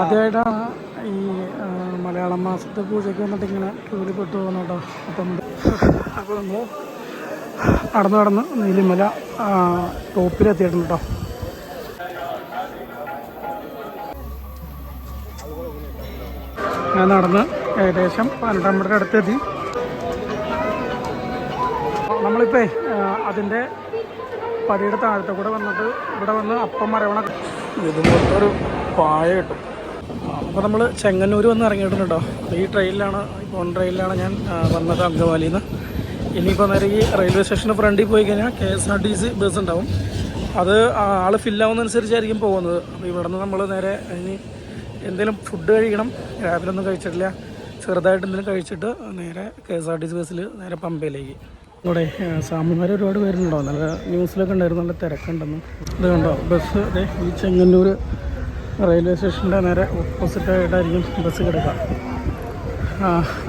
ആദ്യമായിട്ടാണ് ഈ മലയാളം മാസത്തെ പൂജയ്ക്ക് വന്നിട്ട് ഇങ്ങനെ ക്യൂവിൽ പെട്ടു പോകുന്ന കേട്ടോ അപ്പം അപ്പോൾ നമ്മൾ നടന്ന് നടന്ന് നീലിമല ടോപ്പിലെത്തിയിട്ടുണ്ട് കേട്ടോ ഞാൻ നടന്ന് ഏകദേശം പന്ത്രണ്ടാം മണിക്ക് അടുത്തെത്തി. നമ്മളിപ്പോ അതിന്റെ പടിയുടെ താഴത്തെ കൂടെ വന്നിട്ട് ഇവിടെ വന്ന് അപ്പം മരവണ ഇതുപോലത്തെ ഒരു പായ കിട്ടും. അപ്പോൾ നമ്മൾ ചെങ്ങന്നൂർ വന്ന് ഇറങ്ങിയിട്ടുണ്ട്? അപ്പോൾ ഈ ട്രെയിനിലാണ് ഓൺ ട്രെയിനിലാണ് ഞാൻ വന്നത് അങ്കമാലിയിൽ നിന്ന് ഇനിയിപ്പോൾ നേരെ ഈ റെയിൽവേ സ്റ്റേഷന് ഫ്രണ്ടിൽ പോയി കഴിഞ്ഞാൽ K S R T C bus ഉണ്ടാവും. അത് ആൾ ഫില്ലാവുന്നതനുസരിച്ചായിരിക്കും പോകുന്നത്. അപ്പോൾ ഇവിടെ നിന്ന് നമ്മൾ നേരെ ഇനി എന്തെങ്കിലും ഫുഡ് കഴിക്കണം. രാവിലെ ഒന്നും കഴിച്ചിട്ടില്ല. ചെറുതായിട്ട് എന്തെങ്കിലും കഴിച്ചിട്ട് നേരെ K S R T C ബസ്സിൽ നേരെ പമ്പയിലേക്ക്. ഇവിടെ സ്വാമിമാർ ഒരുപാട് പേരുണ്ടോ? നല്ല ന്യൂസിലൊക്കെ ഉണ്ടായിരുന്നു നല്ല തിരക്കുണ്ടെന്ന്. ഇത് കണ്ടോ? ബസ് അതെ ഈ ചെങ്ങന്നൂർ റെയിൽവേ സ്റ്റേഷന്റെ നേരെ ഓപ്പോസിറ്റായിട്ടായിരിക്കും ബസ് കിടക്കുക.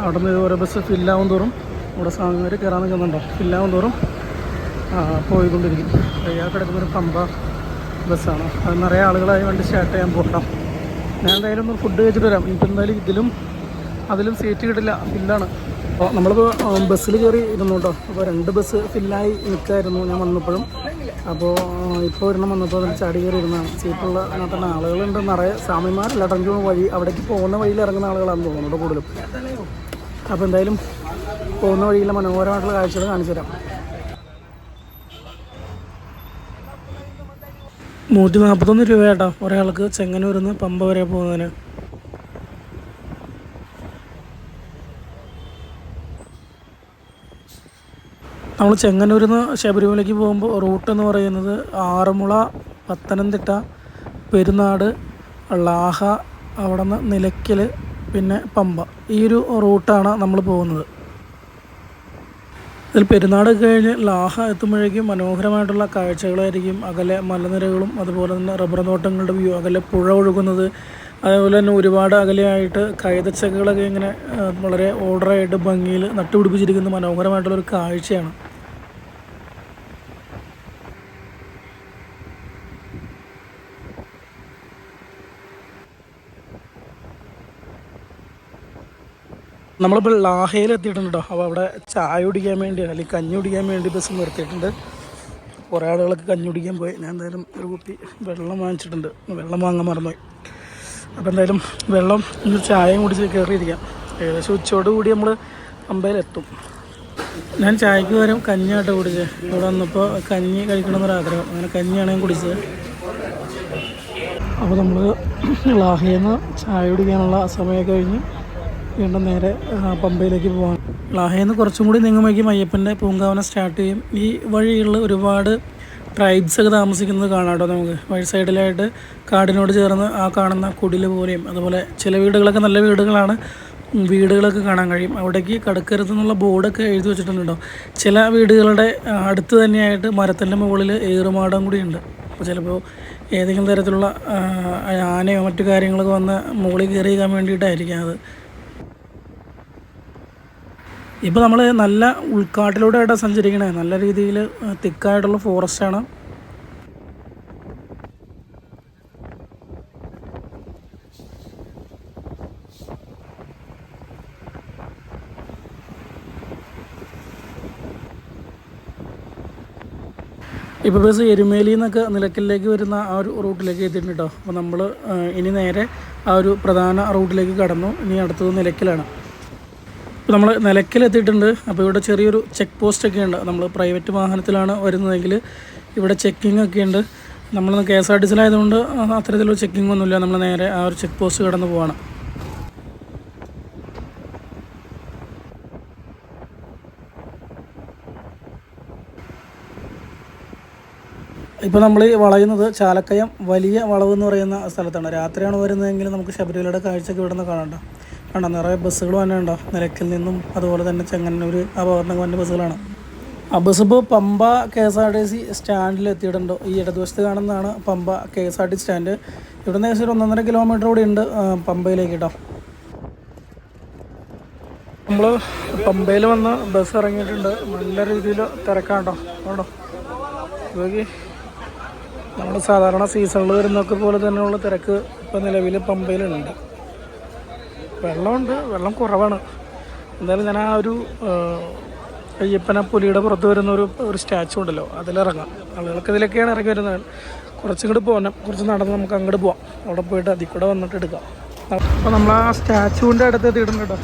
അവിടെ നിന്ന് ഓരോ ബസ് ഫില്ലാവും തോറും ഇവിടെ സാധനങ്ങൾ കയറാൻ നിൽക്കുന്നുണ്ടോ. ഫില്ലാവും തോറും പോയിക്കൊണ്ടിരിക്കും. ഇയാൾ കിടക്കുന്നൊരു പമ്പ ബസ്സാണ്. അത് നിറയെ ആളുകളായി വണ്ടി സ്റ്റാർട്ട് ചെയ്യാൻ പോകണം ഞാൻ എന്തായാലും ഒന്ന് ഫുഡ് കഴിച്ചിട്ട് വരാം. എന്തായാലും ഇതിലും അതിലും സീറ്റ് കിട്ടില്ല. ഫില്ലാണ് അപ്പോൾ നമ്മളിപ്പോൾ ബസ്സിൽ കയറി ഇരുന്നു കേട്ടോ അപ്പോൾ രണ്ട് ബസ് ഫില്ലായി നിൽക്കായിരുന്നു ഞാൻ വന്നപ്പോഴും. അപ്പോൾ ഇപ്പോൾ ഒരെണ്ണം വന്നപ്പോൾ അതിൽ ചാടി കയറി ഇരുന്നാണ് സീറ്റുള്ള തന്നെ ആളുകളുണ്ട് നിറയെ. സ്വാമിമാരല്ല കേട്ടോ വഴി അവിടേക്ക് പോകുന്ന വഴിയിൽ ഇറങ്ങുന്ന ആളുകളാണെന്ന് തോന്നുന്നുണ്ട് കൂടുതലും. അപ്പോൾ എന്തായാലും പോകുന്ന വഴിയിലെ മനോഹരമായിട്ടുള്ള കാഴ്ചകൾ കാണിച്ചു തരാം. നൂറ്റി നാൽപ്പത്തൊന്ന് രൂപ കേട്ടോ ഒരാൾക്ക് ചെങ്ങന്നൂരിൽ നിന്ന് പമ്പ വരെ പോകുന്നതിന്. നമ്മൾ ചെങ്ങന്നൂരിൽ നിന്ന് ശബരിമലയ്ക്ക് പോകുമ്പോൾ റൂട്ട് എന്ന് പറയുന്നത് ആറന്മുള പത്തനംതിട്ട പെരുന്നാട് ലാഹ അവിടെ നിന്ന് നിലയ്ക്കൽ പിന്നെ പമ്പ. ഈ ഒരു റൂട്ടാണ് നമ്മൾ പോകുന്നത്. ഇതിൽ പെരുന്നാട് കഴിഞ്ഞ് ലാഹ എത്തുമ്പോഴേക്കും മനോഹരമായിട്ടുള്ള കാഴ്ചകളായിരിക്കും. അകലെ മലനിരകളും അതുപോലെ തന്നെ റബ്ബർ തോട്ടങ്ങളുടെ വ്യൂ അകലെ പുഴ ഒഴുകുന്നത് അതേപോലെ തന്നെ ഒരുപാട് അകലെയായിട്ട് കൈതച്ചകളൊക്കെ ഇങ്ങനെ വളരെ ഓർഡറായിട്ട് ഭംഗിയിൽ നട്ടുപിടിപ്പിച്ചിരിക്കുന്ന മനോഹരമായിട്ടുള്ളൊരു കാഴ്ചയാണ്. നമ്മളിപ്പോൾ ലാഹയിൽ എത്തിയിട്ടുണ്ട് കേട്ടോ. അപ്പോൾ അവിടെ ചായ കുടിക്കാൻ വേണ്ടി അല്ലെങ്കിൽ കഞ്ഞി കുടിക്കാൻ വേണ്ടി ബസ് നിർത്തിയിട്ടുണ്ട്. കുറേ ആളുകളൊക്കെ കഞ്ഞി കുടിക്കാൻ പോയി. ഞാൻ എന്തായാലും ഒരു കുപ്പി വെള്ളം വാങ്ങിച്ചിട്ടുണ്ട്. വെള്ളം വാങ്ങാൻ മറന്നുപോയി. അപ്പോൾ എന്തായാലും വെള്ളം ഇന്ന് ചായയും കുടിച്ച് കയറിയിരിക്കാം. ഏകദേശം ഉച്ചയോട് കൂടി നമ്മൾ അമ്പയിലെത്തും ഞാൻ ചായക്ക് പകരം കഞ്ഞിയായിട്ട് കുടിച്ചത്. ഇവിടെ വന്നപ്പോൾ കഞ്ഞി കഴിക്കണമെന്നൊരാഗ്രഹം അങ്ങനെ കഞ്ഞിയാണ് ഞാൻ കുടിച്ചത്. അപ്പോൾ നമ്മൾ ലാഹയിൽ നിന്ന് ചായ കുടിക്കാനുള്ള സമയമൊക്കെ കഴിഞ്ഞ് വീണ്ടും നേരെ പമ്പയിലേക്ക് പോകാം ലാഹയിൽ നിന്ന് കുറച്ചും കൂടി നീങ്ങുമ്പോഴേക്കും അയ്യപ്പന്റെ പൂങ്കാവന സ്റ്റാർട്ട് ചെയ്യും. ഈ വഴിയുള്ള ഒരുപാട് ട്രൈബ്സ് ഒക്കെ താമസിക്കുന്നത് കാണാം കേട്ടോ നമുക്ക്. വഴി സൈഡിലായിട്ട് കാടിനോട് ചേർന്ന് ആ കാണുന്ന കുടിൽ പോലെയും അതുപോലെ ചില വീടുകളൊക്കെ നല്ല വീടുകളാണ്. വീടുകളൊക്കെ കാണാൻ കഴിയും. അവിടേക്ക് കടക്കരുത് എന്നുള്ള ബോർഡൊക്കെ എഴുതി വെച്ചിട്ടുണ്ട് കേട്ടോ. ചില വീടുകളുടെ അടുത്ത് തന്നെയായിട്ട് മരത്തിന്റെ മുകളിൽ ഏറുമാടം കൂടിയുണ്ട് അപ്പോൾ ചിലപ്പോൾ ഏതെങ്കിലും തരത്തിലുള്ള ആനയോ മറ്റു കാര്യങ്ങളൊക്കെ വന്ന് മുകളിൽ കയറിയിരിക്കാൻ വേണ്ടിയിട്ടായിരിക്കും അത്. ഇപ്പോൾ നമ്മൾ നല്ല ഉൾക്കാട്ടിലൂടെ ആയിട്ട് സഞ്ചരിക്കണേ. നല്ല രീതിയിൽ തിക്കായിട്ടുള്ള ഫോറസ്റ്റാണ് ഇപ്പോൾ ബസ് എരുമേലിയിൽ നിന്നൊക്കെ നിലക്കലിലേക്ക് വരുന്ന ആ ഒരു റൂട്ടിലേക്ക് എത്തിയിട്ടുണ്ട് കേട്ടോ. അപ്പോൾ നമ്മൾ ഇനി നേരെ ആ ഒരു പ്രധാന റൂട്ടിലേക്ക് കടന്നു. ഇനി അടുത്തത് നിലയ്ക്കലാണ്. ഇപ്പോൾ നമ്മൾ നിലയ്ക്കലെത്തിയിട്ടുണ്ട്. അപ്പോൾ ഇവിടെ ചെറിയൊരു ചെക്ക് പോസ്റ്റ് ഒക്കെ ഉണ്ട്. നമ്മൾ പ്രൈവറ്റ് വാഹനത്തിലാണ് വരുന്നതെങ്കിൽ ഇവിടെ ചെക്കിംഗ് ഒക്കെ ഉണ്ട്. നമ്മൾ കെ എസ് ആർ ടി സിയിലായതുകൊണ്ട് അത്തരത്തിലുള്ള ചെക്കിംഗ് ഒന്നുമില്ല. നമ്മൾ നേരെ ആ ഒരു ചെക്ക് പോസ്റ്റ് കടന്ന് പോവാണ്. ഇപ്പോൾ നമ്മൾ വളയുന്നത് ചാലക്കയം വലിയ വളവ് എന്ന് പറയുന്ന സ്ഥലത്താണ്. രാത്രിയാണ് വരുന്നതെങ്കിൽ നമുക്ക് ശബരിമലയുടെ കാഴ്ചയൊക്കെ ഇവിടെ നിന്ന് കാണണ്ട കണ്ടോ നിറയെ ബസ്സുകൾ തന്നെ ഉണ്ടോ? നിലയ്ക്കൽ നിന്നും അതുപോലെ തന്നെ ചെങ്ങന്നൂർ ആ ഭാഗത്തുനിന്ന് വന്ന ബസ്സുകളാണ്? ആ ബസ് ഇപ്പോൾ Pamba K S R T C സ്റ്റാൻഡിൽ എത്തിയിട്ടുണ്ടോ. ഈ ഇടതുവശത്ത് കാണുന്നതാണ് Pamba K S R T stand. ഇവിടെ നിന്ന് ഏകദേശം ഒരു ഒന്നൊന്നര കിലോമീറ്റർ കൂടി ഉണ്ട് പമ്പയിലേക്ക് കേട്ടോ. നമ്മൾ പമ്പയിൽ വന്ന് ബസ് ഇറങ്ങിയിട്ടുണ്ട്. നല്ല രീതിയിൽ തിരക്കാണ്ടോ കേട്ടോ. നോക്കി നമ്മൾ സാധാരണ സീസണിൽ വരുന്നൊക്കെ പോലെ തന്നെയുള്ള തിരക്ക് ഇപ്പം നിലവിൽ പമ്പയിലുണ്ട്. വെള്ളമുണ്ട്. വെള്ളം കുറവാണ്. എന്തായാലും ഞാൻ ആ ഒരു അയ്യപ്പന പുലിയുടെ പുറത്ത് വരുന്ന ഒരു ഒരു സ്റ്റാച്ചു ഉണ്ടല്ലോ അതിലിറങ്ങാം. ആളുകൾക്ക് ഇതിലൊക്കെയാണ് ഇറങ്ങി വരുന്നത്. കുറച്ചിങ്ങോട്ട് പോകണം കുറച്ച് നടന്ന് നമുക്ക് അങ്ങോട്ട് പോവാം. അവിടെ പോയിട്ട് അതിൽ കൂടെ വന്നിട്ട് എടുക്കാം. അപ്പോൾ നമ്മൾ ആ സ്റ്റാച്ചുവിന്റെ അടുത്ത് എത്തിയിട്ടുണ്ട് കേട്ടോ.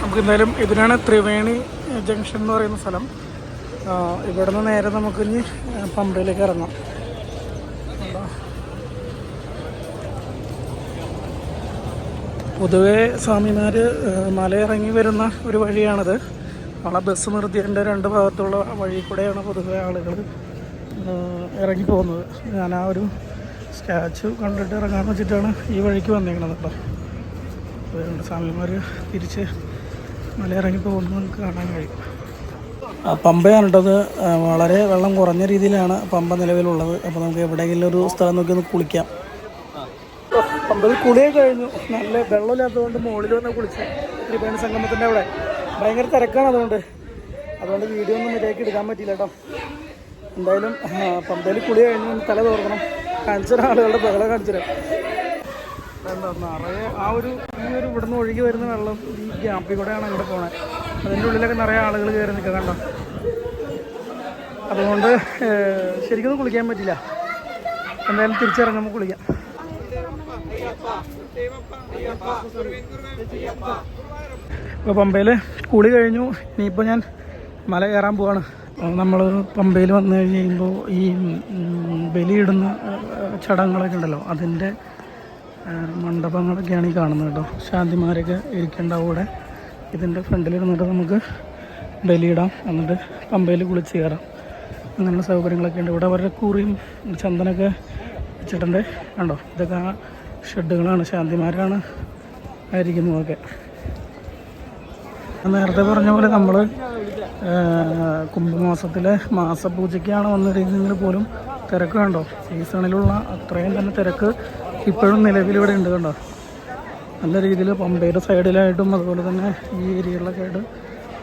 നമുക്ക് എന്തായാലും ഇതിനാണ് ത്രിവേണി ജംഗ്ഷൻ എന്ന് പറയുന്ന സ്ഥലം. ഇവിടുന്ന് നേരെ നമുക്കിനി പമ്പയിലേക്ക് ഇറങ്ങാം. പൊതുവേ സ്വാമിമാർ മലയിറങ്ങി വരുന്ന ഒരു വഴിയാണിത്. അവിടെ ബസ് നിർത്തിയതിന്റെ രണ്ട് ഭാഗത്തുള്ള വഴി കൂടെയാണ് പൊതുവേ ആളുകൾ ഇറങ്ങി പോകുന്നത്. ഞാൻ ആ ഒരു സ്റ്റാച്ചു കണ്ടിട്ട് ഇറങ്ങാൻ വെച്ചിട്ടാണ് ഈ വഴിക്ക് വന്നിരിക്കുന്നത് കേട്ടോ അതുകൊണ്ട് സ്വാമിമാർ തിരിച്ച് മലയിറങ്ങി പോകുന്നത് നമുക്ക് കാണാൻ കഴിയും. പമ്പയാണ് കേട്ടത് വളരെ വെള്ളം കുറഞ്ഞ രീതിയിലാണ് പമ്പ നിലവിലുള്ളത്. അപ്പോൾ നമുക്ക് എവിടെയെങ്കിലും ഒരു സ്ഥലം നോക്കി ഒന്ന് കുളിക്കാം. പമ്പയിൽ കുളിയൊക്കെ കഴിഞ്ഞു. നല്ല വെള്ളമില്ലാത്തതുകൊണ്ട് മുകളിൽ വന്ന് കുളിച്ച് ത്രിവേണി സംഗമത്തിന്റെ അവിടെ. ഭയങ്കര തിരക്കാണ് അതുകൊണ്ട്. അതുകൊണ്ട് വീഡിയോ ഒന്നും മര്യാദയ്ക്ക് എടുക്കാൻ പറ്റിയില്ല കേട്ടോ. എന്തായാലും പമ്പയിൽ കുളി കഴിഞ്ഞ് തല തോർക്കണം. കാണിച്ചു ആളുകളുടെ ബഹളം കാണിച്ചു തരാം എന്താ നിറയെ ആ ഒരു ഈ ഒരു ഇവിടുന്ന് ഒഴുകി വരുന്ന വെള്ളം ഈ ഗ്യാപ്പിൽ കൂടെയാണ് ഇവിടെ പോണത് അതിന്റെ ഉള്ളിലൊക്കെ നിറയെ ആളുകൾ കയറി നിൽക്കുക കണ്ടോ? അതുകൊണ്ട് ശരിക്കൊന്നും ശരിക്കും കുളിക്കാൻ പറ്റില്ല എന്തായാലും തിരിച്ചിറങ്ങുമ്പോൾ കുളിക്കാം. ഇപ്പോൾ പമ്പയിൽ കുളി കഴിഞ്ഞു. ഇനിയിപ്പോൾ ഞാൻ മല കയറാൻ പോവാണ്. നമ്മൾ പമ്പയിൽ വന്നു കഴിഞ്ഞ് കഴിയുമ്പോൾ ഈ ബലിയിടുന്ന ചടങ്ങുകളൊക്കെ ഉണ്ടല്ലോ. അതിന്റെ മണ്ഡപങ്ങളൊക്കെയാണ് ഈ കാണുന്നത് കേട്ടോ. ശാന്തിമാരൊക്കെ ഇരിക്കേണ്ട അവിടെ. ഇതിന്റെ ഫ്രണ്ടിലിരുന്നിട്ട് നമുക്ക് ബലിയിടാം. എന്നിട്ട് പമ്പയിൽ കുളിച്ച് കയറാം. അങ്ങനെയുള്ള സൗകര്യങ്ങളൊക്കെ ഉണ്ട്. ഇവിടെ അവരുടെ കൂറിയും ചന്ദനൊക്കെ വെച്ചിട്ടുണ്ട്. കണ്ടോ? ഇതൊക്കെ ഷെഡുകളാണ് ശാന്തിമാരാണ് ആയിരിക്കുന്നതൊക്കെ നേരത്തെ പറഞ്ഞ പോലെ നമ്മൾ കുംഭമാസത്തിലെ മാസപൂജയ്ക്കാണ് വന്നിരിക്കുന്നതെങ്കിൽ പോലും തിരക്ക് കണ്ടോ? സീസണിലുള്ള അത്രയും തന്നെ തിരക്ക് ഇപ്പോഴും നിലവിലിവിടെ ഉണ്ട് കണ്ടോ? നല്ല രീതിയിൽ പമ്പയുടെ സൈഡിലായിട്ടും അതുപോലെ തന്നെ ഈ ഏരിയകളിലൊക്കെ ആയിട്ട്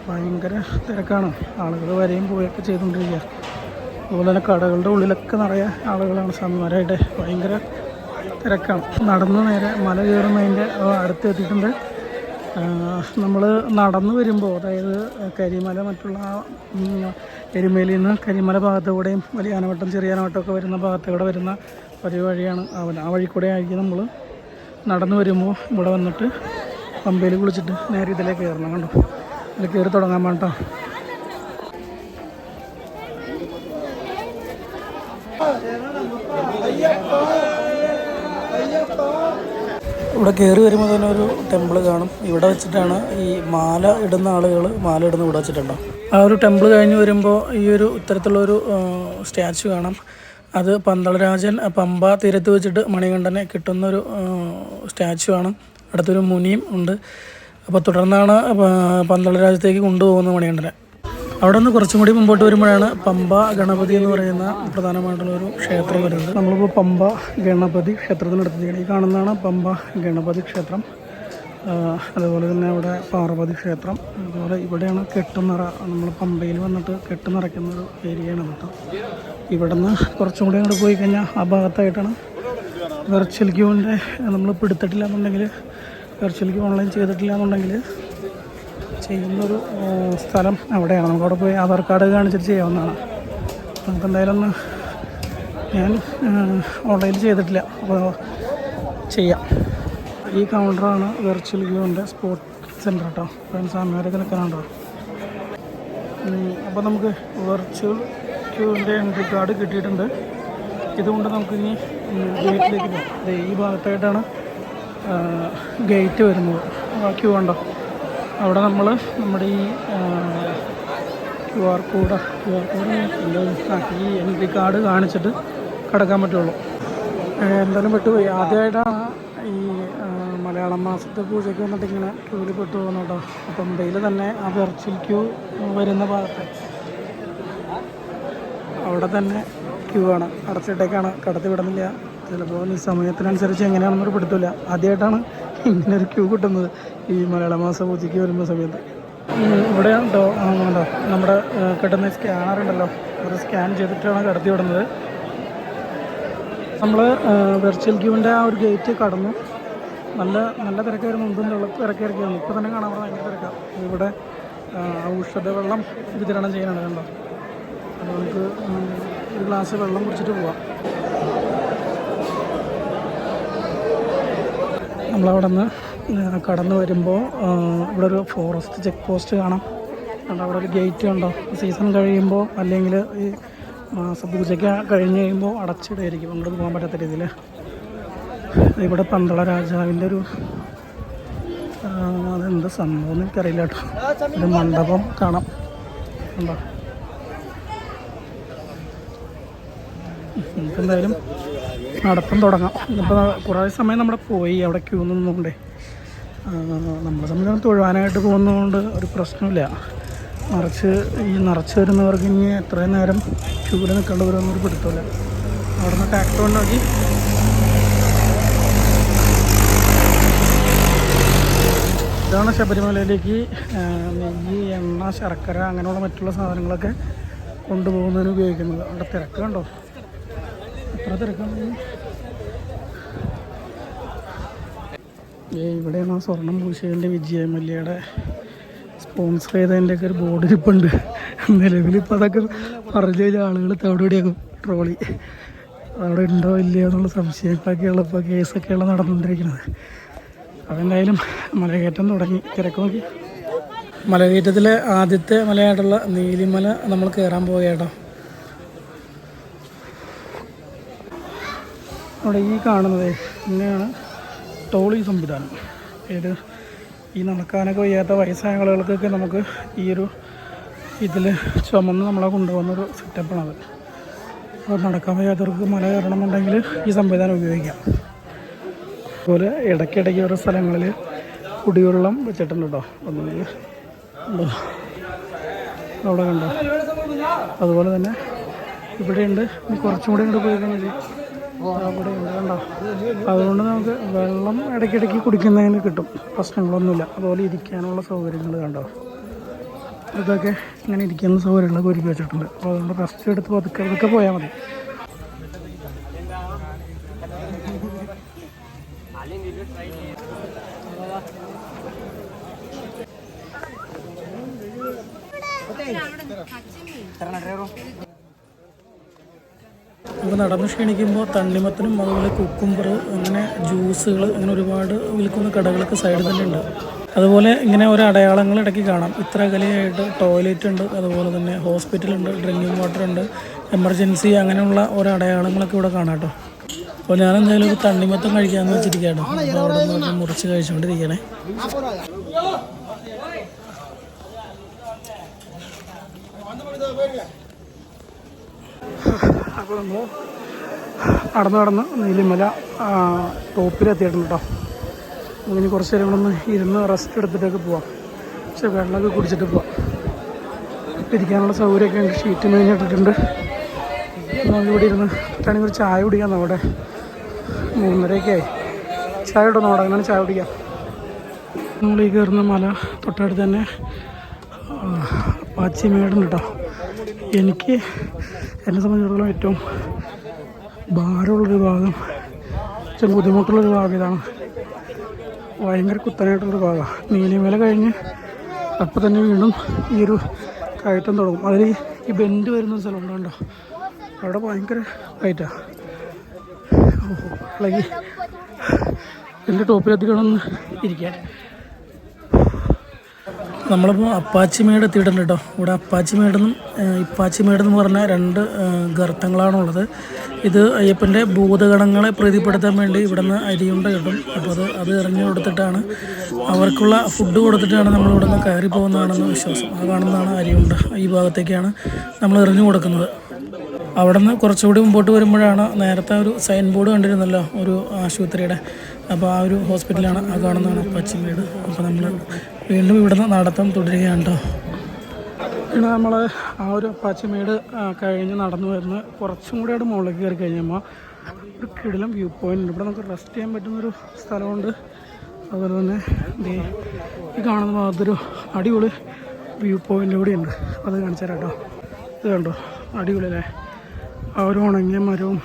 ഭയങ്കര തിരക്കാണ്. ആളുകൾ വരെയും പോയൊക്കെ ചെയ്തുകൊണ്ടിരിക്കുക. അതുപോലെ തന്നെ കടകളുടെ ഉള്ളിലൊക്കെ നിറയെ ആളുകളാണ് സ്വാമിമാരായിട്ട് ഭയങ്കര തിരക്കാണ്. നടന്ന് നേരെ മല കയറുന്നതിന്റെ അടുത്ത് എത്തിയിട്ടുണ്ട് നമ്മൾ നടന്നു വരുമ്പോൾ അതായത് കരിമല മറ്റുള്ള എരുമേലിൽ നിന്ന് കരിമല ഭാഗത്തുകൂടെയും വലിയ ആനവട്ടം ചെറിയ ആനവട്ടമൊക്കെ വരുന്ന ഭാഗത്തുകൂടെ വരുന്ന ഒരു വഴിയാണ് അവൻ ആ വഴി കൂടെ ആയിരിക്കും നമ്മൾ നടന്നു വരുമ്പോൾ ഇവിടെ വന്നിട്ട് പമ്പയിൽ കുളിച്ചിട്ട് നേരെ ഇതിലേക്ക് കയറണം കണ്ടോ? ഇതിൽ കയറി തുടങ്ങാൻ വേണ്ട ഇവിടെ കയറി വരുമ്പോൾ തന്നെ ഒരു ടെമ്പിൾ കാണും. ഇവിടെ വെച്ചിട്ടാണ് ഈ മാല ഇടുന്ന ആളുകൾ മാല ഇടുന്ന ഇവിടെ വെച്ചിട്ടുണ്ടാവും ആ ഒരു ടെമ്പിൾ കഴിഞ്ഞ് വരുമ്പോൾ ഈ ഒരു ഇത്തരത്തിലുള്ളൊരു സ്റ്റാച്ചു കാണാം. അത് പന്തളരാജൻ പമ്പ തീരത്ത് വെച്ചിട്ട് മണികണ്ഠനെ കിട്ടുന്നൊരു സ്റ്റാച്ചു ആണ്. അടുത്തൊരു മുനിയും ഉണ്ട്. അപ്പോൾ തുടർന്നാണ് പന്തളരാജത്തേക്ക് കൊണ്ടുപോകുന്നത് മണികണ്ഠനെ. അവിടെ നിന്ന് കുറച്ചും കൂടി മുമ്പോട്ട് വരുമ്പോഴാണ് പമ്പ ഗണപതി എന്ന് പറയുന്ന പ്രധാനമായിട്ടുള്ള ഒരു ക്ഷേത്രം വരുന്നത്. നമ്മളിപ്പോൾ പമ്പ ഗണപതി ക്ഷേത്രത്തിനടുത്ത് ഈ കാണുന്നതാണ് പമ്പ ഗണപതി ക്ഷേത്രം. അതുപോലെ തന്നെ അവിടെ പാർവതി ക്ഷേത്രം. അതുപോലെ ഇവിടെയാണ് കെട്ടുനിറ. നമ്മൾ പമ്പയിൽ വന്നിട്ട് കെട്ടുനിറയ്ക്കുന്ന ഒരു ഏരിയയാണ് കേട്ടോ. ഇവിടെ നിന്ന് കുറച്ചും കൂടി അങ്ങോട്ട് പോയി കഴിഞ്ഞാൽ ആ ഭാഗത്തായിട്ടാണ് വെർച്വൽ ക്യൂവിന്റെ നമ്മളിപ്പോൾ എടുത്തിട്ടില്ല എന്നുണ്ടെങ്കിൽ വെർച്വൽ ക്യൂ ഓൺലൈൻ ചെയ്തിട്ടില്ല എന്നുണ്ടെങ്കിൽ ചെയ്യുന്നൊരു സ്ഥലം അവിടെയാണ്. നമുക്ക് അവിടെ പോയി ആധാർ കാർഡ് കാണിച്ചിട്ട് ചെയ്യാവുന്നതാണ്. നമുക്ക് എന്തായാലും ഒന്ന് ഞാൻ ഓൺലൈനിൽ ചെയ്തിട്ടില്ല. അപ്പോൾ ചെയ്യാം. ഈ കൗണ്ടറാണ് വെർച്വൽ ക്യൂവിന്റെ സ്പോട്ട് സെന്റർ കേട്ടോ അപ്പം സാമ്യമാരൊക്കെ നിൽക്കാനുണ്ടോ അപ്പോൾ നമുക്ക് വെർച്വൽ ക്യൂവിന്റെ എൻട്രി കാർഡ് കിട്ടിയിട്ടുണ്ട്. ഇതുകൊണ്ട് നമുക്ക് ഇനി ഗേറ്റിലേക്ക് പോകാം. ഈ ഭാഗത്തായിട്ടാണ് ഗേറ്റ് വരുന്നത്. ക്യൂ ഉണ്ടോ അവിടെ നമ്മൾ നമ്മുടെ ഈ Q R code Q R code എന്താ എൻ എൻട്രി കാർഡ് കാണിച്ചിട്ട് കടക്കാൻ പറ്റുള്ളൂ. എന്തായാലും പെട്ടുപോയി. ആദ്യമായിട്ടാണ് ഈ മലയാള മാസത്തെ പൂജയ്ക്ക് വന്നിട്ട് ഇങ്ങനെ ക്യൂവിൽ പെട്ടു പോകുന്നു കേട്ടോ. അപ്പം മുംബൈയിൽ തന്നെ ആ വെർച്വൽ ക്യൂ വരുന്ന ഭാഗത്ത്. അവിടെ തന്നെ ക്യൂ ആണ്. അടച്ചിട്ടേക്കാണ് കടത്തി വിടുന്നില്ല. ചിലപ്പോൾ ഈ സമയത്തിനനുസരിച്ച് എങ്ങനെയാണെന്നൊരു പിടുത്തില്ല ആദ്യമായിട്ടാണ് ഇങ്ങനെ ഒരു ക്യൂ കിട്ടുന്നത് ഈ മലയാള മാസ പൂജയ്ക്ക് വരുന്ന സമയത്ത്. ഇവിടെ ഉണ്ടോ ഉണ്ടോ നമ്മുടെ കിട്ടുന്ന സ്കാനർ ഉണ്ടല്ലോ. അത് സ്കാൻ ചെയ്തിട്ടാണ് കടത്തി വിടുന്നത്. നമ്മൾ വെർച്വൽ ക്യൂവിന്റെ ആ ഒരു ഗേറ്റ് കടന്നു. നല്ല നല്ല തിരക്കായിരുന്നു മുമ്പും ഉള്ള തിരക്കായിരിക്കും വന്നു. ഇപ്പോൾ തന്നെ കാണാൻ ഭയങ്കര തിരക്കാണ് ഇവിടെ ഔഷധ വെള്ളം വിതരണം ചെയ്യാനാണ് കണ്ടോ? അപ്പോൾ നമുക്ക് ഒരു ഗ്ലാസ് വെള്ളം കുടിച്ചിട്ട് പോവാം. നമ്മളവിടെ നിന്ന് കടന്നു വരുമ്പോൾ ഇവിടെ ഒരു ഫോറസ്റ്റ് ചെക്ക് പോസ്റ്റ് കാണാം. കണ്ടോ അവിടെ ഒരു ഗേറ്റ് ഉണ്ടോ സീസൺ കഴിയുമ്പോൾ അല്ലെങ്കിൽ ഈ മാസപൂജയ്ക്ക് കഴിഞ്ഞ് കഴിയുമ്പോൾ അടച്ചിടായിരിക്കും. അങ്ങോട്ട് പോകാൻ പറ്റാത്ത രീതിയിൽ ഇവിടെ പന്തള രാജാവിന്റെ ഒരു അതെന്ത് സംഭവം എനിക്കറിയില്ല കേട്ടോ. ഒരു മണ്ഡപം കാണാം. ഉണ്ടോ നമുക്ക് എന്തായാലും നടത്തം തുടങ്ങാം. ഇപ്പോൾ കുറേ സമയം നമ്മുടെ പോയി അവിടെ ക്യൂ നിന്നുകൊണ്ടേ. നമ്മളെ സംബന്ധിച്ച് തൊഴുവാനായിട്ട് പോകുന്നതുകൊണ്ട് ഒരു പ്രശ്നമില്ല. നിറച്ച് ഈ നിറച്ച് വരുന്നവർക്ക് ഇനി എത്രയും നേരം ക്യൂവിൽ നിൽക്കേണ്ടി വരുമെന്നൊരു പിടുത്തമില്ല. അവിടെ നിന്ന് ടാക്ടർ ഉണ്ടാക്കി ഇതാണ് ശബരിമലയിലേക്ക് നെയ്യ് എണ്ണ ശർക്കര അങ്ങനെയുള്ള മറ്റുള്ള സാധനങ്ങളൊക്കെ കൊണ്ടുപോകുന്നതിന് ഉപയോഗിക്കുന്നത്. അവിടെ തിരക്ക് കണ്ടോ? എത്ര ഇവിടെയാണ് ആ സ്വർണം പൂശേന്റെ വിജയ മല്യയുടെ സ്പോൺസർ ചെയ്തതിന്റെയൊക്കെ ഒരു ബോർഡ് ഇരിപ്പുണ്ട് ഇപ്പോൾ അതൊക്കെ പറഞ്ഞു കഴിഞ്ഞാൽ ആളുകൾ തവിടെയൊക്കെ ട്രോളി. അവിടെ ഉണ്ടോ ഇല്ലയോ എന്നുള്ള സംശയങ്ങളൊക്കെയുള്ള ഇപ്പോൾ കേസൊക്കെയുള്ള നടന്നുകൊണ്ടിരിക്കുന്നത്. അതെന്തായാലും മലകയറ്റം തുടങ്ങി. തിരക്ക് നോക്കി. മലകയറ്റത്തിലെ ആദ്യത്തെ മലയായിട്ടുള്ള നീലിമല നമ്മൾ കയറാൻ പോവുകയാട്ടോ അവിടെ ഈ കാണുന്നത് ഇങ്ങനെയാണ് ടോളി സംവിധാനം. ഏത് ഈ നടക്കാനൊക്കെ വയ്യാത്ത വയസ്സായ ആളുകൾക്കൊക്കെ നമുക്ക് ഈ ഒരു ഇതിൽ ചുമന്ന് നമ്മളെ കൊണ്ടുപോകുന്നൊരു സെറ്റപ്പാണത് അപ്പോൾ നടക്കാൻ വയ്യാത്തവർക്ക് മല കയറണമെന്നുണ്ടെങ്കിൽ ഈ സംവിധാനം ഉപയോഗിക്കാം. അതുപോലെ ഇടയ്ക്കിടയ്ക്ക് ഓരോ സ്ഥലങ്ങളിൽ കുടിവെള്ളം വെച്ചിട്ടുണ്ട് കേട്ടോ. ഒന്നുകിൽ അവിടെ കണ്ടോ? അതുപോലെ തന്നെ ഇവിടെയുണ്ട്. കുറച്ചും കൂടെ ഇങ്ങോട്ട് പോയി അവിടെ കണ്ടോ അതുകൊണ്ട് നമുക്ക് വെള്ളം ഇടയ്ക്കിടയ്ക്ക് കുടിക്കുന്നതിന് കിട്ടും. പ്രശ്നങ്ങളൊന്നുമില്ല. അതുപോലെ ഇരിക്കാനുള്ള സൗകര്യങ്ങൾ കണ്ടോ? ഇതൊക്കെ ഇങ്ങനെ ഇരിക്കാനുള്ള സൗകര്യങ്ങളൊക്കെ ഒരുക്കി വെച്ചിട്ടുണ്ട്. അപ്പോൾ അതുകൊണ്ട് റെസ്റ്റ് എടുത്ത് പതുക്കെ പതുക്കെ പോയാൽ മതി. നമുക്ക് നടന്ന് ക്ഷീണിക്കുമ്പോൾ തണ്ണിമത്തനും അതുപോലെ കുക്കുംബർ അങ്ങനെ ജ്യൂസുകൾ അങ്ങനെ ഒരുപാട് വിൽക്കുന്ന കടകളൊക്കെ സൈഡിൽ തന്നെ ഉണ്ട്. അതുപോലെ ഇങ്ങനെ ഓരോ അടയാളങ്ങൾ ഇടയ്ക്ക് കാണാം. ഇത്ര കലയായിട്ട് ടോയ്ലറ്റ് ഉണ്ട് അതുപോലെ തന്നെ ഹോസ്പിറ്റലുണ്ട് ഡ്രിങ്കിങ് വാട്ടർ ഉണ്ട് എമർജൻസി അങ്ങനെയുള്ള ഓരോ അടയാളങ്ങളൊക്കെ ഇവിടെ കാണാം കേട്ടോ. അപ്പോൾ ഞാൻ എന്തായാലും ഒരു തണ്ണിമത്തം കഴിക്കാമെന്ന് വെച്ചിരിക്കുകയാണ്. അപ്പോൾ അവിടെ നിന്ന് മുറിച്ച് കഴിച്ചുകൊണ്ടിരിക്കണേ. അപ്പോൾ നമ്മൾ നടന്ന് നടന്ന് നീലിമല ടോപ്പിലെത്തിയിട്ടുണ്ട് കേട്ടോ. അങ്ങനെ കുറച്ച് നേരം ഒന്ന് ഇരുന്ന് റെസ്റ്റ് എടുത്തിട്ടൊക്കെ പോവാം. പക്ഷെ വെള്ളമൊക്കെ കുടിച്ചിട്ട് പോവാം. ഇരിക്കാനുള്ള സൗകര്യമൊക്കെ ഉണ്ട് ഷീറ്റ് മേഞ്ഞിട്ടിട്ടുണ്ട് നമുക്ക് ഇവിടെ ഇരുന്ന് പറ്റാണെങ്കിൽ ഒരു ചായ കുടിക്കാം അവിടെ മൂന്നരയൊക്കെ ആയി. ചായ ഇട്ടോ അവിടെ അങ്ങനെ ചായ കുടിക്കാം. നമ്മൾ ഈ കയറുന്ന മല തൊട്ടടുത്ത് തന്നെ പാച്ചിമേടുണ്ട് കേട്ടോ. എനിക്ക് എന്നെ സംബന്ധിച്ചിടത്തോളം ഏറ്റവും ഭാരമുള്ളൊരു ഭാഗം ചില ബുദ്ധിമുട്ടുള്ളൊരു ഭാഗം ഇതാണ്. ഭയങ്കര കുത്തനായിട്ടുള്ളൊരു ഭാഗമാണ് നീലിമല കഴിഞ്ഞ് അപ്പം തന്നെ വീണ്ടും ഈ ഒരു കയറ്റം തുടങ്ങും. അതിൽ ഈ ബെൻഡ് വരുന്ന സ്ഥലം ഉണ്ടോ അവിടെ ഭയങ്കര കയറ്റാണ് അല്ലെങ്കിൽ എന്റെ ടോപ്പിലെത്തിക്കണമെന്ന് ഇരിക്കാൻ. നമ്മളിപ്പോൾ അപ്പാച്ചി മേട് എത്തിയിട്ടുണ്ട് കേട്ടോ ഇവിടെ അപ്പാച്ചി മേടെന്നും ഇപ്പാച്ചി മേടെന്ന് പറഞ്ഞ രണ്ട് ഗർത്തങ്ങളാണുള്ളത്. ഇത് അയ്യപ്പന്റെ ഭൂതഗണങ്ങളെ പ്രീതിപ്പെടുത്താൻ വേണ്ടി ഇവിടെ നിന്ന് അരിയുണ്ട കിട്ടും. അപ്പോൾ അത് അത് എറിഞ്ഞു കൊടുത്തിട്ടാണ് അവർക്കുള്ള ഫുഡ് കൊടുത്തിട്ടാണ് നമ്മൾ ഇവിടുന്ന് കയറി പോകുന്നതാണെന്ന് വിശ്വാസം. അത് കാണുന്നതാണ് അരിയുണ്ട. ഈ ഭാഗത്തേക്കാണ് നമ്മൾ എറിഞ്ഞു കൊടുക്കുന്നത്. അവിടെ നിന്ന് കുറച്ചുകൂടി മുമ്പോട്ട് വരുമ്പോഴാണ് നേരത്തെ ഒരു സൈൻ ബോർഡ് കണ്ടിരുന്നല്ലോ ഒരു ആശുപത്രിയുടെ. അപ്പോൾ ആ ഒരു ഹോസ്പിറ്റലാണ് ആ കാണുന്നതാണ് പച്ചിമേട് അപ്പോൾ നമ്മൾ വീണ്ടും ഇവിടുന്ന് നടത്തം തുടരുകയാണ് കേട്ടോ. പിന്നെ നമ്മൾ ആ ഒരു പച്ചമേട് കഴിഞ്ഞ് നടന്നു വരുന്ന കുറച്ചും കൂടി അവിടെ മുകളിലേക്ക് കയറി കഴിഞ്ഞപ്പോൾ ഒരു കിടിലം വ്യൂ പോയിന്റ് ഉണ്ട്. ഇവിടെ നമുക്ക് റെസ്റ്റ് ചെയ്യാൻ പറ്റുന്നൊരു സ്ഥലമുണ്ട്. അതുപോലെ തന്നെ ഈ കാണുന്ന ഭാഗത്തൊരു അടിപൊളി വ്യൂ പോയിന്റ് ഉണ്ട്. അത് കാണിച്ചു തരാം കേട്ടോ. ഇത് കണ്ടോ? അടിപൊളി അല്ലേ? ആ ഒരു ഉണങ്ങിയ മരവും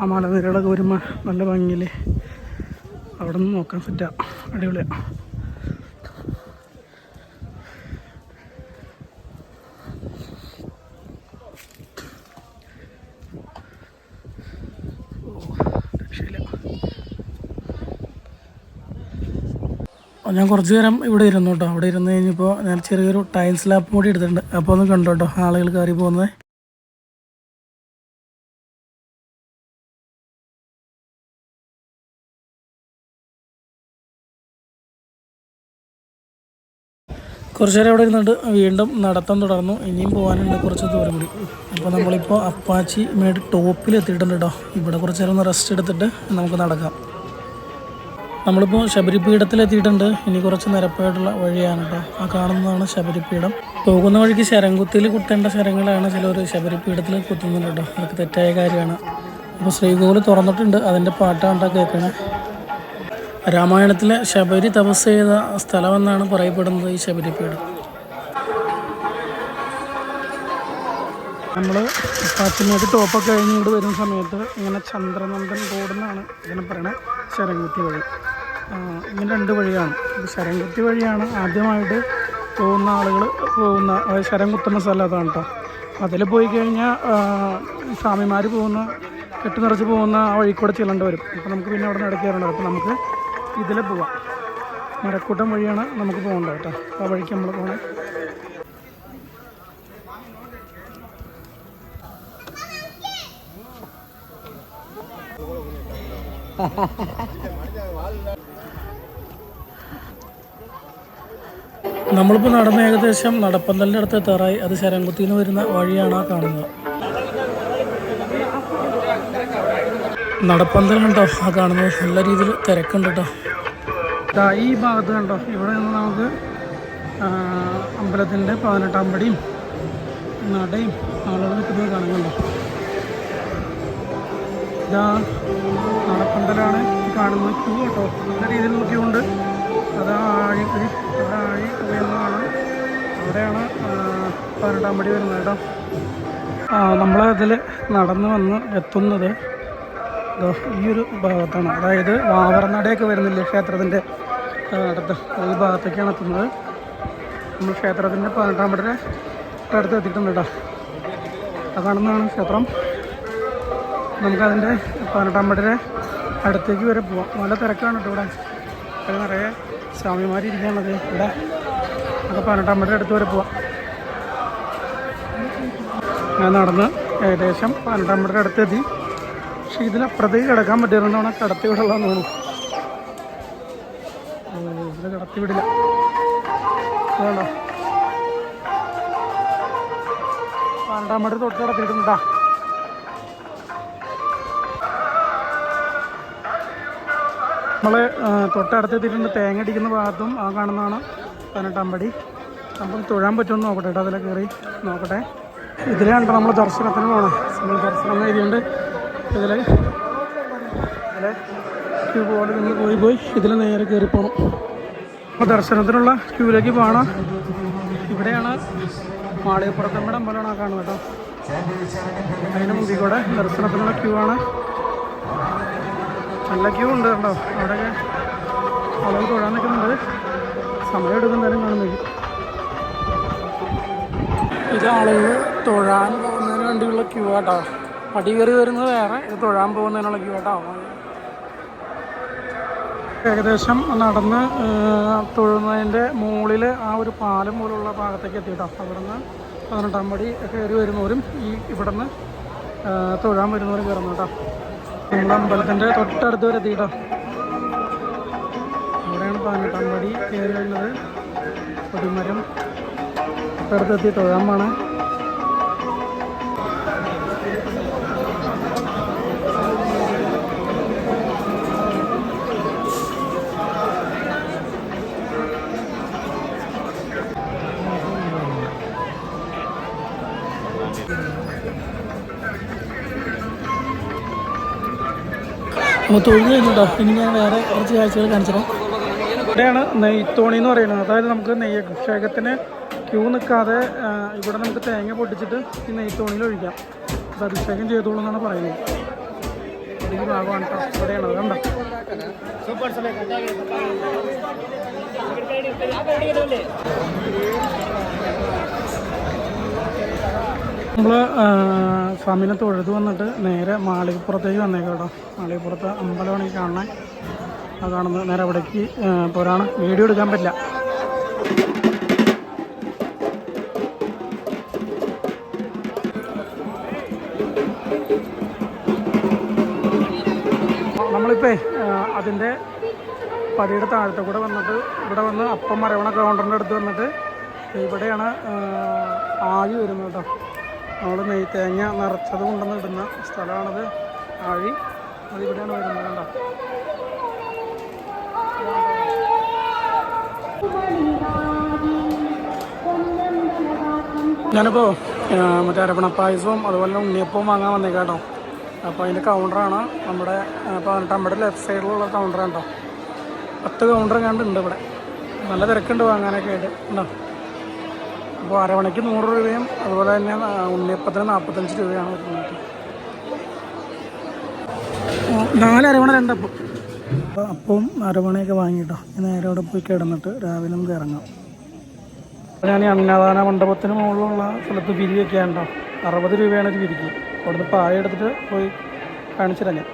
ആ മലനിരകളൊക്കെ വരുമ്പോൾ നല്ല ഭംഗിയില്ലേ? അവിടെ നിന്ന് നോക്കാൻ സെറ്റാ അടിപൊളിയാണ് ഞാൻ കുറച്ച് നേരം ഇവിടെ ഇരുന്നു കേട്ടോ. അവിടെ ഇരുന്ന് കഴിഞ്ഞപ്പോൾ ഞാൻ ചെറിയൊരു ടൈൽസ് ലാപ്പ് കൂടി എടുത്തിട്ടുണ്ട്. അപ്പോൾ ഒന്ന് കണ്ടോ കേട്ടോ ആളുകൾ കയറി പോകുന്നത്. കുറച്ച് നേരം അവിടെ ഇരുന്നിട്ട് വീണ്ടും നടത്തം തുടർന്നു. ഇനിയും പോകാനുണ്ട് കുറച്ച് ദൂരം കൂടി. അപ്പോൾ നമ്മളിപ്പോൾ അപ്പാച്ചി മേട് ടോപ്പിൽ എത്തിയിട്ടുണ്ട് കേട്ടോ ഇവിടെ കുറച്ച് നേരം ഒന്ന് റെസ്റ്റ് എടുത്തിട്ട് നമുക്ക് നടക്കാം. നമ്മളിപ്പോൾ ശബരിപീഠത്തിൽ എത്തിയിട്ടുണ്ട്. ഇനി കുറച്ച് നിരപ്പായിട്ടുള്ള വഴിയാണ് കേട്ടോ ആ കാണുന്നതാണ് ശബരിപീഠം. പോകുന്ന വഴിക്ക് ശരംകുത്തിയിൽ കുത്തേണ്ട ശരങ്ങളാണ് ചിലർ ശബരിപീഠത്തിൽ കുത്തുന്നുണ്ട് കേട്ടോ അതൊക്കെ തെറ്റായ കാര്യമാണ്. അപ്പോൾ ശ്രീകോവിൽ തുറന്നിട്ടുണ്ട്. അതിന്റെ പാട്ടാണ് കേൾക്കണേ. രാമായണത്തിലെ ശബരി തപസ് ചെയ്ത സ്ഥലമെന്നാണ് പറയപ്പെടുന്നത് ഈ ശബരിപീഠം നമ്മൾ പാച്ചിമേട്ട് ടോപ്പൊക്കെ കഴിഞ്ഞ് ഇങ്ങോട്ട് വരുന്ന സമയത്ത് ഇങ്ങനെ ചന്ദ്രനന്ദൻ റോഡെന്നാണ് ഇതിനെ പറയണത് ശരംകുത്തി വഴി. ഇങ്ങനെ രണ്ട് വഴിയാണ്. ശരംകുത്തി വഴിയാണ് ആദ്യമായിട്ട് പോകുന്ന ആളുകൾ പോകുന്ന അതായത് ശരം കുത്തുന്ന സ്ഥലം അതാണ് കേട്ടോ അതിൽ പോയി കഴിഞ്ഞാൽ സ്വാമിമാർ പോകുന്ന കെട്ടി നിറച്ച് പോകുന്ന ആ വഴി ചെല്ലേണ്ടി വരും. അപ്പോൾ നമുക്ക് പിന്നെ അവിടെ നിന്ന് ഇടയ്ക്ക് കയറേണ്ടത് അപ്പോൾ നമുക്ക് ഇതിൽ പോവാം. മരക്കൂട്ടം വഴിയാണ് നമുക്ക് പോകേണ്ടത് കേട്ടോ. ആ വഴിക്ക് നമ്മൾ പോകണേ നമ്മളിപ്പോൾ നടന്ന ഏകദേശം നടപ്പന്തലിന്റെ അടുത്ത് എത്താറായി. അത് ശരംകുത്തിന് വരുന്ന വഴിയാണ് ആ കാണുന്നത്. നടപ്പന്തൽ കണ്ടോ? ആ കാണുന്നത് നല്ല രീതിയിൽ തിരക്കുണ്ട് കേട്ടോ. ഈ ഭാഗത്ത് കണ്ടോ? ഇവിടെ നിന്ന് നമുക്ക് അമ്പലത്തിന്റെ പതിനെട്ടാം പടിയും നടയും ആളുകൾ നിൽക്കുന്നത് കാണുന്നുണ്ടോ ഇതാ നടപ്പന്തലാണ് കാണുന്നത് ക്യൂ കേട്ടോ. നല്ല രീതിയിലുള്ള ക്യൂ ഉണ്ട്. അത് ആഴി അവിടെ ആഴി ഉയർന്നതാണ് അവിടെയാണ് പതിനെട്ടാം പടി വരുന്നത് കേട്ടോ. നമ്മൾ ഇതിൽ നടന്ന് വന്ന് എത്തുന്നത് ഈ ഒരു ഭാഗത്താണ്. അതായത് വാവറനടയൊക്കെ വരുന്നില്ല ക്ഷേത്രത്തിന്റെ അടുത്ത്. ഈ ഭാഗത്തേക്കാണ് എത്തുന്നത്. നമ്മൾ ക്ഷേത്രത്തിന്റെ പതിനെട്ടാം പടിയുടെ അടുത്ത് എത്തിയിട്ടുണ്ട് കേട്ടോ. അതാണെന്നാണ് ക്ഷേത്രം. നമുക്കതിന്റെ പതിനെട്ടാം പടിയുടെ അടുത്തേക്ക് വരെ പോവാം. നല്ല തിരക്കാണ് കേട്ടോ ഇവിടെ. അത് നിറയെ സ്വാമിമാർ ഇരിക്കാനുള്ളത് ഇവിടെ നമുക്ക് പതിനെട്ടാം പടിയുടെ അടുത്ത് വരെ പോവാം. ഞാൻ നടന്ന് ഏകദേശം പതിനെട്ടാം പടിയുടെ അടുത്തെത്തി. പക്ഷെ ഇതിലപ്പുറത്തേക്ക് കിടക്കാൻ പറ്റുന്നതാണ് കിടത്തി വിടലാന്ന് തോന്നുന്നു. ഇതിൽ കിടത്തി വിടില്ല. വേണ്ട. പന്ത്രണ്ടാം മടി തൊട്ട് കിടത്തിയിട്ടുണ്ടാ നമ്മളെ തൊട്ടടുത്തെത്തിയിട്ടുണ്ട്. തേങ്ങ അടിക്കുന്ന ഭാഗത്തും ആ കാണുന്നതാണ് പതിനെട്ടാം പടി. അപ്പം തൊഴാൻ പറ്റുമെന്ന് നോക്കട്ടെ കേട്ടോ അതിലെ കയറി നോക്കട്ടെ. ഇതിലാണ് നമ്മൾ ദർശനത്തിന് പോകണം നമ്മൾ ദർശനം എഴുതിയുണ്ട് ഇതിൽ ക്യൂ പോലെ നിങ്ങൾ പോയി പോയി ഇതിൽ നേരെ കയറി പോകണം അപ്പോൾ ദർശനത്തിനുള്ള ക്യൂവിലേക്ക് പോകണം ഇവിടെയാണ് മാളികപ്പുറത്തമ്മയുടെ അമ്പലമാണ് ആ കാണുന്നത് കേട്ടോ. അതിന് മുമ്പിൽ കൂടെ ദർശനത്തിനുള്ള ക്യൂ ആണ്. നല്ല ക്യൂ ഉണ്ട് കേട്ടോ. അവിടെയൊക്കെ ആളുകൾ തൊഴാൻ നിൽക്കുന്നുണ്ട്. സമയം എടുക്കുന്നതായാലും കാണുന്നില്ല ഇത് ആളുകൾ തൊഴാൻ പോകുന്നതിന് വേണ്ടിയുള്ള ക്യൂ ആട്ടോ പടി കയറി വരുന്നത് വേറെ ഇത് തൊഴാൻ പോകുന്നതിനുള്ള ക്യൂ ആട്ടോ ഏകദേശം നടന്ന് തൊഴുന്നതിന്റെ മുകളിൽ ആ ഒരു പാലം പോലുള്ള ഭാഗത്തേക്ക് എത്തിയിട്ടോ. അവിടുന്ന് പതിനെട്ടാം പടി കയറി വരുന്നവരും ഈ ഇവിടുന്ന് തൊഴാൻ വരുന്നവരും കയറുന്നു കേട്ടോ. നമ്മൾ അമ്പലത്തിന്റെ തൊട്ടടുത്ത് വരെ എത്തിയിട്ടോ. അവിടെയാണ് പതിനെട്ടാം പടി കയറി വരുന്നത്. കൊടിമരം തൊട്ടടുത്തെത്തി തൊഴാൻ പോണേ. അപ്പോൾ തൊഴിൽ കഴിഞ്ഞിട്ടോ. ഇനി ഞാൻ വേറെ കുറച്ച് കാഴ്ചകൾ കാണിച്ചിടാം. ഇവിടെയാണ് നെയ്ത്തോണി എന്ന് പറയുന്നത്. അതായത് നമുക്ക് നെയ്യ് അഭിഷേകത്തിന് ക്യൂ നിൽക്കാതെ ഇവിടെ നമുക്ക് തേങ്ങ പൊട്ടിച്ചിട്ട് ഈ നെയ്ത്തോണിയിൽ ഒഴിക്കാം. അത് അഭിഷേകം ചെയ്തോളൂ എന്നാണ് പറയുന്നത്. ഈ ഭാഗമാണ് കേട്ടോ. ഇവിടെയാണ് കണ്ടോ? നമ്മൾ സ്വാമിനെ തൊഴുത് വന്നിട്ട് നേരെ മാളികപ്പുറത്തേക്ക് വന്നേക്കാം കേട്ടോ. മാളികപ്പുറത്ത് അമ്പലമാണ് ഈ കാണണേ ആ കാണുന്നത് നേരെ അവിടേക്ക് പോരാണ് വീഡിയോ എടുക്കാൻ പറ്റില്ല. നമ്മളിപ്പേ അതിന്റെ പടിയുടെ താഴത്തെ കൂടെ വന്നിട്ട് ഇവിടെ വന്ന് അപ്പം മരവണ കൗണ്ടറിന്റെ അടുത്ത് വന്നിട്ട് ഇവിടെയാണ് ആഴി വരുന്നത് കേട്ടോ. നമ്മൾ തേങ്ങ നിറച്ചത് കൊണ്ടുവന്ന് ഇടുന്ന സ്ഥലമാണത്. ആഴി അതിവിടെയാണ് വരുന്നത് കണ്ട? ഞാനിപ്പോൾ മറ്റേ അരപ്പണ പായസവും അതുപോലെ ഉണ്ണിയപ്പവും വാങ്ങാൻ വന്നേക്കാം കേട്ടോ. അപ്പോൾ അതിന്റെ കൗണ്ടറാണ് നമ്മുടെ പതിനെട്ട് നമ്മുടെ ലെഫ്റ്റ് സൈഡിലുള്ള കൗണ്ടറാണ് കേട്ടോ. പത്ത് കൗണ്ടർ കണ്ടുണ്ട് ഇവിടെ. നല്ല തിരക്കുണ്ട് വാങ്ങാനൊക്കെ ആയിട്ട്. ഉണ്ടോ? അപ്പോൾ അരവണയ്ക്ക് നൂറ് രൂപയും അതുപോലെ തന്നെ ഉണ്ണിയപ്പത്തിന് നാൽപ്പത്തഞ്ച് രൂപയാണ് വരുന്നത്. നാലരമണ രണ്ടപ്പം. അപ്പോൾ അപ്പവും അരവണയൊക്കെ വാങ്ങിയിട്ടോ നേരെ അവിടെ പോയി കിടന്നിട്ട് രാവിലെ നമുക്ക് ഇറങ്ങാം. ഞാൻ ഈ അന്നദാന മണ്ഡപത്തിന് മുകളിലുള്ള സ്ഥലത്ത് പിരി വെക്കാനുണ്ടോ അറുപത് രൂപയാണ് ഒരു പിരിക്ക് അവിടുന്ന് പായ എടുത്തിട്ട് പോയി കാണിച്ചിട്ടല്ലേ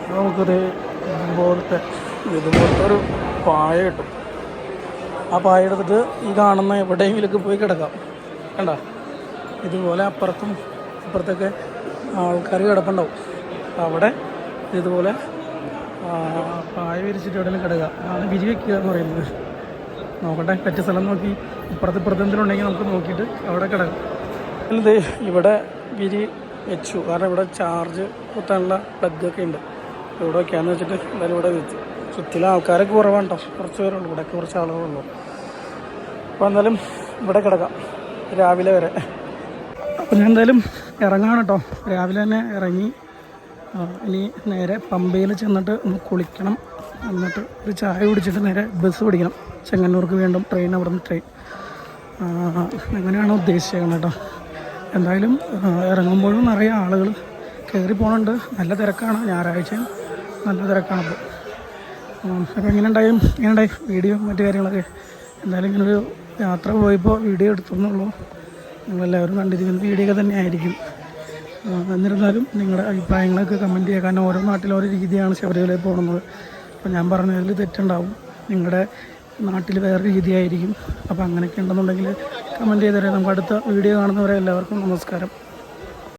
അപ്പോൾ നമുക്കൊരു ഇതുപോലത്തെ ഇതുപോലത്തെ ഒരു പായ കിട്ടും. ആ പായ എടുത്തിട്ട് ഈ കാണുന്ന എവിടെയെങ്കിലൊക്കെ പോയി കിടക്കാം. കണ്ട? ഇതുപോലെ അപ്പുറത്തും അപ്പുറത്തൊക്കെ ആൾക്കാർ കിടപ്പുണ്ടാവും. അവിടെ ഇതുപോലെ പായ വിരിച്ചിട്ട് എവിടെയും കിടക്കുക അതാണ് വിരി വെക്കുക എന്ന് പറയുന്നത്. നോക്കട്ടെ പറ്റിയ സ്ഥലം നോക്കി. ഇപ്പുറത്ത് ഇപ്പുറത്ത് എന്തെങ്കിലും ഉണ്ടെങ്കിൽ നമുക്ക് നോക്കിയിട്ട് അവിടെ കിടക്കാം. ഇത് ഇവിടെ വിരി വെച്ചു. കാരണം ഇവിടെ ചാർജ് കുത്താനുള്ള പ്ലഗൊക്കെ ഉണ്ട്. ഇവിടെ വയ്ക്കാന്ന് വെച്ചിട്ട് എന്തായാലും ഇവിടെ വെച്ചു. ചുറ്റിലും ആൾക്കാരൊക്കെ കുറവാണ് കേട്ടോ. കുറച്ച് പേരുള്ളൂ. ഇവിടെ കുറച്ച് ആളുകളുള്ളൂ അപ്പോൾ എന്തായാലും ഇവിടെ കിടക്കാം. രാവിലെ വരെ. അപ്പോൾ ഞാൻ എന്തായാലും ഇറങ്ങാണ് കേട്ടോ. രാവിലെ തന്നെ ഇറങ്ങി. ഇനി നേരെ പമ്പയിൽ ചെന്നിട്ട് ഒന്ന് കുളിക്കണം. എന്നിട്ട് ഒരു ചായ കുടിച്ചിട്ട് നേരെ ബസ് പിടിക്കണം. ചെങ്ങന്നൂർക്ക് വീണ്ടും ട്രെയിൻ അവിടെ നിന്ന് ട്രെയിൻ അങ്ങനെയാണ് ഉദ്ദേശിച്ചേക്കുന്നത് കേട്ടോ. എന്തായാലും ഇറങ്ങുമ്പോഴും നിറയെ ആളുകൾ കയറി പോകുന്നുണ്ട് നല്ല തിരക്കാണ്. ഞായറാഴ്ചയും നല്ല തിരക്കാണ് അപ്പോൾ അപ്പോൾ എങ്ങനെ ഉണ്ടായും എങ്ങനെ ഉണ്ടായി വീഡിയോ മറ്റു കാര്യങ്ങളൊക്കെ? എന്തായാലും ഇങ്ങനൊരു യാത്ര പോയപ്പോൾ വീഡിയോ എടുത്തുന്നുള്ളൂ. നിങ്ങളെല്ലാവരും കണ്ടിരിക്കുന്ന വീഡിയോ തന്നെ ആയിരിക്കും എന്നിരുന്നാലും നിങ്ങളുടെ അഭിപ്രായങ്ങളൊക്കെ കമന്റ് ചെയ്യുക. കാരണം ഓരോ നാട്ടിലും ഓരോ രീതിയാണ് ശബരിമലയിൽ പോകുന്നത്. അപ്പോൾ ഞാൻ പറഞ്ഞതിൽ തെറ്റുണ്ടാവും. നിങ്ങളുടെ നാട്ടിൽ വേറെ രീതിയായിരിക്കും. അപ്പോൾ അങ്ങനെയൊക്കെ ഉണ്ടെന്നുണ്ടെങ്കിൽ കമന്റ് ചെയ്തേരെ നമുക്ക് അടുത്ത വീഡിയോ കാണുന്നവരെ എല്ലാവർക്കും നമസ്കാരം.